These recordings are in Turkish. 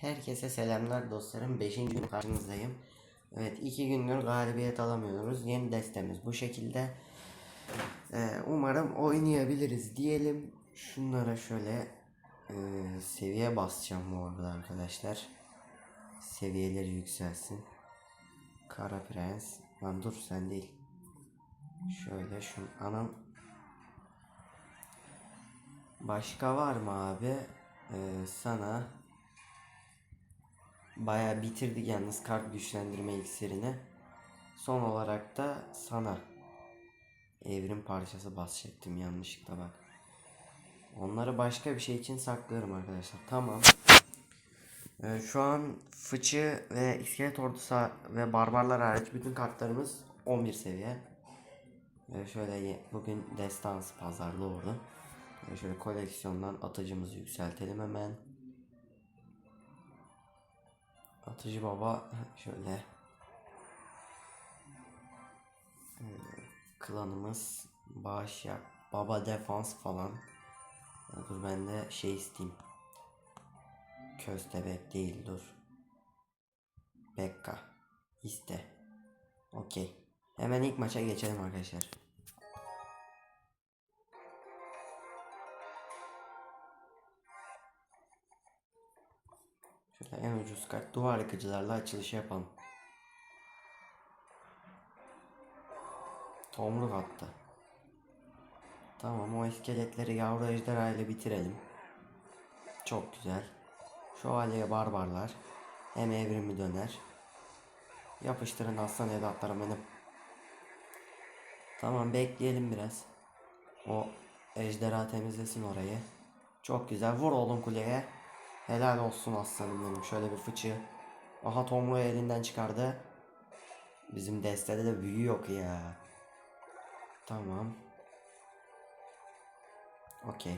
Herkese selamlar dostlarım. 5. gün karşınızdayım. Evet 2 gündür galibiyet alamıyoruz. Yeni destemiz bu şekilde. Ee, umarım oynayabiliriz diyelim. Şunlara şöyle e, seviye basacağım bu arada arkadaşlar. Seviyeleri yükselsin. Kara Prens. Lan dur sen değil. Şöyle şu anam. Başka var mı abi? Ee, sana Bayağı bitirdik yalnız kart güçlendirme iksirini. Son olarak da sana evrim parçası basacaktım yanlışlıkla bak. Onları başka bir şey için saklıyorum arkadaşlar. Tamam. Ee, şu an fıçı ve iskelet ordusu ve barbarlar hariç bütün kartlarımız 11 seviye. Ee, şöyle bugün destans pazarlı oldu. Ee, şöyle koleksiyondan atıcımızı yükseltelim hemen. Atıcı baba şöyle. Ee, klanımız bağış yap baba defans falan. Ya dur ben de şey isteyeyim. Köstebek değil dur. Bekka iste. Okey. Hemen ilk maça geçelim arkadaşlar Şöyle en ucuz kart duvar yıkıcılarla açılışı yapalım. Tomruk attı. Tamam o iskeletleri yavru ejderha ile bitirelim. Çok güzel. Şövalye barbarlar. Hem evrimi döner. Yapıştırın aslan evlatlarım benim. Tamam bekleyelim biraz. O ejderha temizlesin orayı. Çok güzel. Vur oğlum kuleye. Helal olsun aslanım benim. Şöyle bir fıçı. Aha Tomru'yu elinden çıkardı. Bizim destede de büyü yok ya. Tamam. Okey.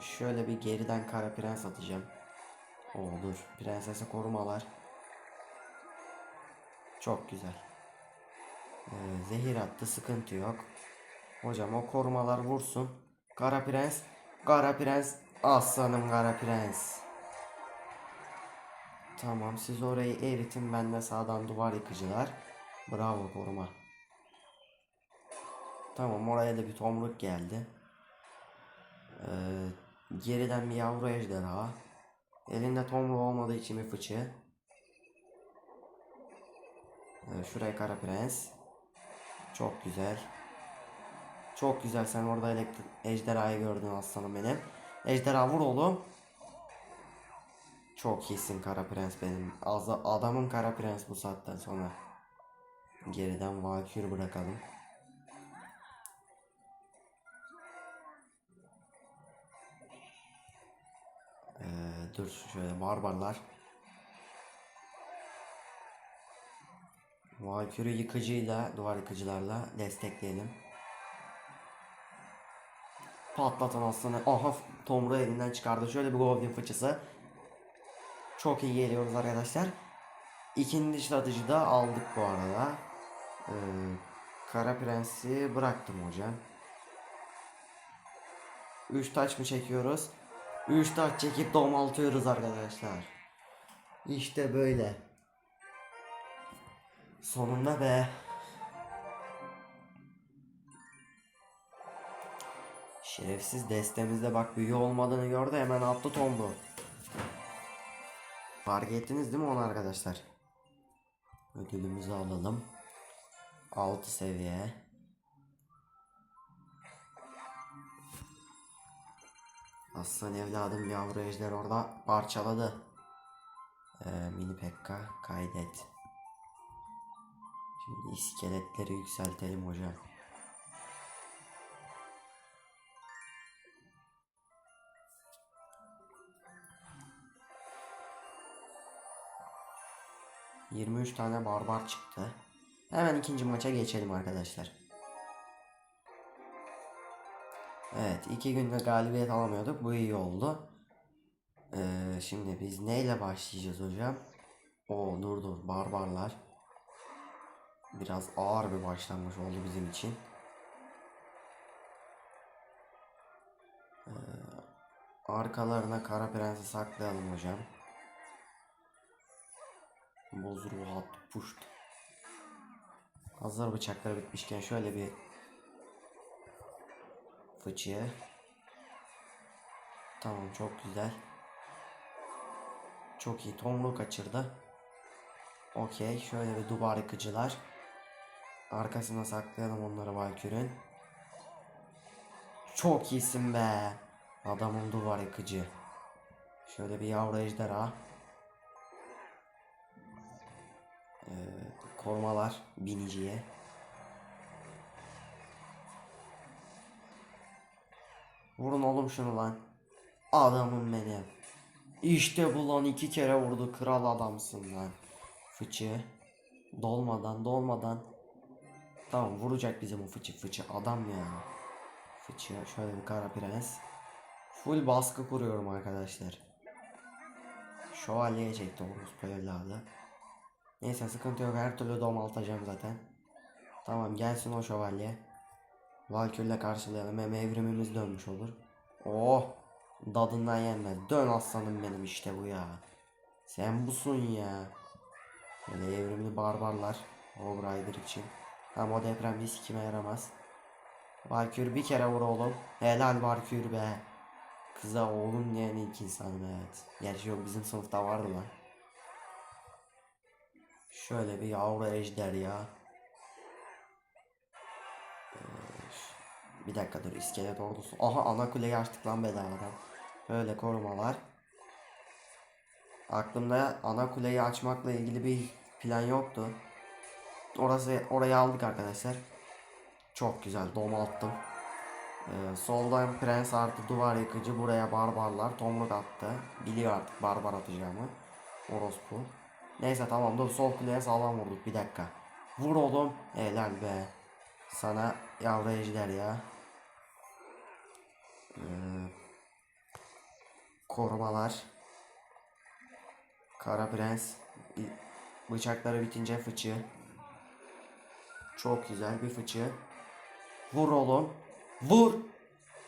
Şöyle bir geriden kara prens atacağım. Oo dur. Prensese korumalar. Çok güzel. Ee, zehir attı. Sıkıntı yok. Hocam o korumalar vursun. Kara prens. Kara prens. Aslanım kara prens. Tamam siz orayı eritin ben de sağdan duvar yıkıcılar. Bravo koruma. Tamam oraya da bir tomruk geldi. Ee, geriden bir yavru ejderha. Elinde tomruğu olmadığı için bir fıçı. Ee, şuraya kara prens. Çok güzel. Çok güzel sen orada ejderhayı gördün aslanım benim. Ejderha vur oğlum. Çok iyisin Kara Prens benim. Az adamın Kara Prens bu saatten sonra. Geriden Valkür bırakalım. Ee, dur şöyle barbarlar. Valkür'ü yıkıcıyla, duvar yıkıcılarla destekleyelim. Patlatan aslanı. Aha Tomru elinden çıkardı. Şöyle bir Goblin fıçısı. Çok iyi geliyoruz arkadaşlar. İkinci dışlatıcı da aldık bu arada. Ee, Kara Prens'i bıraktım hocam. 3 taç mı çekiyoruz? 3 taç çekip domaltıyoruz arkadaşlar. İşte böyle. Sonunda be. Şerefsiz destemizde bak büyü olmadığını gördü hemen attı tombu. Fark ettiniz değil mi onu arkadaşlar? Ödülümüzü alalım. 6 seviye. Aslan evladım yavru ejder orada parçaladı. Ee, mini pekka kaydet. Şimdi iskeletleri yükseltelim hocam. ...23 tane barbar çıktı. Hemen ikinci maça geçelim arkadaşlar. Evet iki günde galibiyet alamıyorduk. Bu iyi oldu. Ee, şimdi biz neyle başlayacağız hocam? O dur dur barbarlar. Biraz ağır bir başlangıç oldu bizim için. Ee, arkalarına kara prensi saklayalım hocam. Bozruhat puşt. Hazır bıçakları bitmişken şöyle bir fıçı. Tamam çok güzel. Çok iyi. Tomruğu kaçırdı. Okey. Şöyle bir duvar yıkıcılar. Arkasına saklayalım onları Valkür'ün. Çok iyisin be. Adamın duvar yıkıcı. Şöyle bir yavru ejderha. Ee, korumalar biniciye. Vurun oğlum şunu lan. Adamım benim. İşte bu lan iki kere vurdu kral adamsın lan. Fıçı. Dolmadan dolmadan. Tamam vuracak bizim o fıçı fıçı adam ya. Fıçı şöyle bir kara prens. Full baskı kuruyorum arkadaşlar. Şövalyeye çekti orospu evladı. Neyse sıkıntı yok her türlü domaltacağım zaten. Tamam gelsin o şövalye. Valkür'le karşılayalım hem evrimimiz dönmüş olur. Oh dadından yenmez. Dön aslanım benim işte bu ya. Sen busun ya. Böyle evrimli barbarlar. Rider için. Tamam o deprem bir sikime yaramaz. Valkür bir kere vur oğlum. Helal Valkür be. Kıza oğlum diyen ilk insanım evet. Gerçi yok bizim sınıfta vardı lan. Şöyle bir yavru ejder ya. Ee, bir dakika dur iskelet ordusu. Aha ana kuleyi açtık lan bedavadan. Böyle korumalar. Aklımda ana kuleyi açmakla ilgili bir plan yoktu. Orası orayı aldık arkadaşlar. Çok güzel domalttım. Ee, soldan prens artı duvar yıkıcı buraya barbarlar tomruk attı. Biliyor artık barbar atacağımı. Orospu. Neyse tamam dur sol kuleye sağlam vurduk bir dakika. Vur oğlum. Helal be. Sana ejder ya. Ee, korumalar. Kara prens. Bıçakları bitince fıçı. Çok güzel bir fıçı. Vur oğlum. Vur.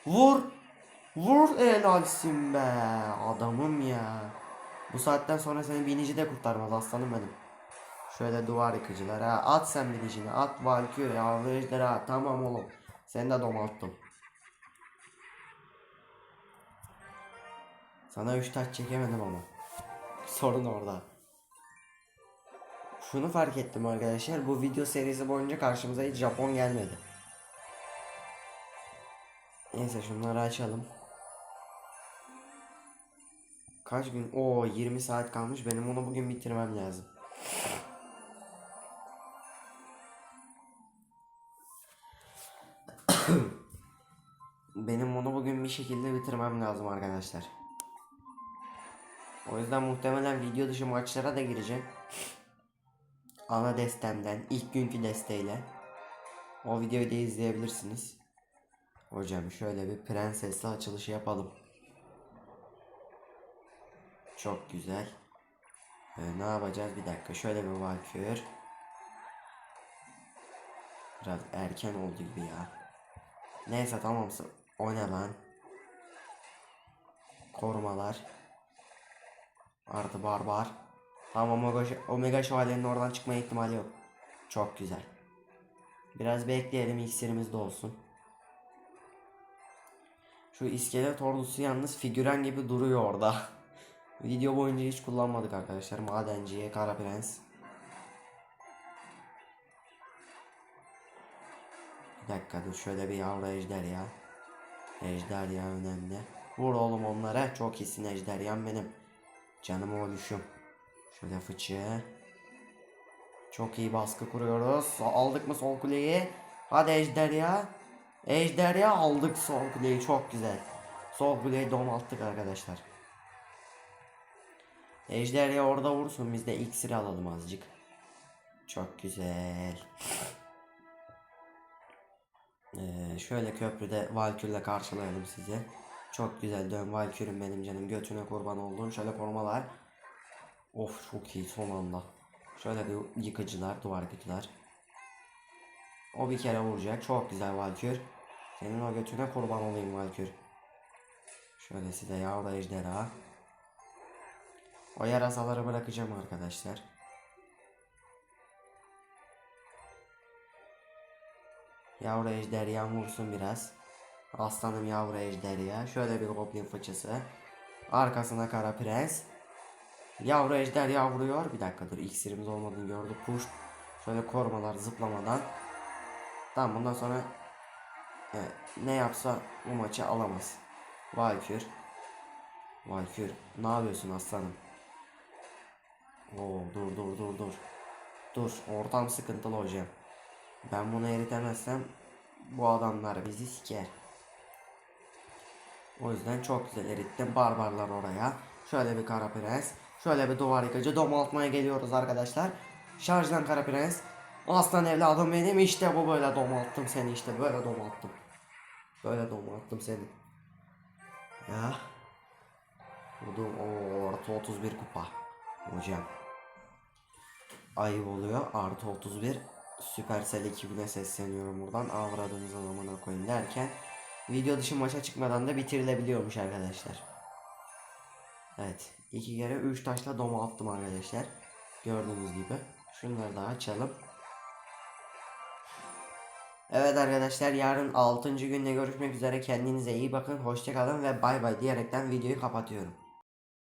Vur. Vur helalsin be. Adamım ya. Bu saatten sonra seni binici de kurtarmaz aslanım benim. Şöyle duvar yıkıcılar ha. At sen binicini. At yavru ejderha. Tamam oğlum. Seni de domalttım. Sana 3 taç çekemedim ama. Sorun orada. Şunu fark ettim arkadaşlar. Bu video serisi boyunca karşımıza hiç Japon gelmedi. Neyse şunları açalım. Kaç gün? Oo 20 saat kalmış. Benim onu bugün bitirmem lazım. Benim onu bugün bir şekilde bitirmem lazım arkadaşlar. O yüzden muhtemelen video dışı maçlara da gireceğim. Ana destemden, ilk günkü desteğiyle. O videoyu da izleyebilirsiniz. Hocam şöyle bir prensesli açılışı yapalım. Çok güzel. Ee, ne yapacağız? Bir dakika. Şöyle bir valkür. Biraz erken oldu gibi ya. Neyse tamam. O ne lan? Korumalar. Artı barbar. Tamam omega, omega şövalyenin oradan çıkma ihtimali yok. Çok güzel. Biraz bekleyelim iksirimiz de olsun. Şu iskelet ordusu yalnız figüren gibi duruyor orada. Video boyunca hiç kullanmadık arkadaşlar. Madenciye, Kara Prens. Bir dakika dur şöyle bir yavru ejder ya. Ejder ya önemli. Vur oğlum onlara. Çok iyisin ejder yan benim. Canım oluşum. Şöyle fıçı. Çok iyi baskı kuruyoruz. Aldık mı sol kuleyi? Hadi ejder ya. Ejder ya aldık sol kuleyi. Çok güzel. Sol kuleyi domalttık arkadaşlar. Ejder ya orada vursun biz de iksir alalım azıcık. Çok güzel. Ee, şöyle köprüde Valkür'le karşılayalım sizi. Çok güzel dön Valkür'üm benim canım götüne kurban olduğum şöyle korumalar. Of çok iyi son anda. Şöyle bir yıkıcılar duvar yıkıcılar. O bir kere vuracak. Çok güzel Valkür. Senin o götüne kurban olayım Valkür. Şöyle size yavru ejderha. O yarasaları bırakacağım arkadaşlar. Yavru ejderham vursun biraz. Aslanım yavru ejderha. Şöyle bir goblin fıçısı. Arkasına kara prens. Yavru ejderha vuruyor. Bir dakika dur iksirimiz olmadığını gördü. Push. Şöyle korumalar zıplamadan. Tamam bundan sonra e, ne yapsa bu maçı alamaz. Valkür. Valkür ne yapıyorsun aslanım? Oo dur dur dur dur. Dur ortam sıkıntılı hocam. Ben bunu eritemezsem bu adamlar bizi siker. O yüzden çok güzel erittim. Barbarlar oraya. Şöyle bir kara prens. Şöyle bir duvar yıkıcı. Domaltmaya geliyoruz arkadaşlar. Şarjdan kara prens. Aslan evladım benim işte bu böyle domalttım seni işte böyle domalttım. Böyle domalttım seni. Ya. Vurdum o artı 31 kupa. Hocam. Ayıp oluyor. Artı 31. Supercell ekibine sesleniyorum buradan. Avradımızın amına koyayım derken. Video dışı maça çıkmadan da bitirilebiliyormuş arkadaşlar. Evet. iki kere 3 taşla doma attım arkadaşlar. Gördüğünüz gibi. Şunları da açalım. Evet arkadaşlar yarın 6. günde görüşmek üzere. Kendinize iyi bakın. Hoşçakalın ve bay bay diyerekten videoyu kapatıyorum.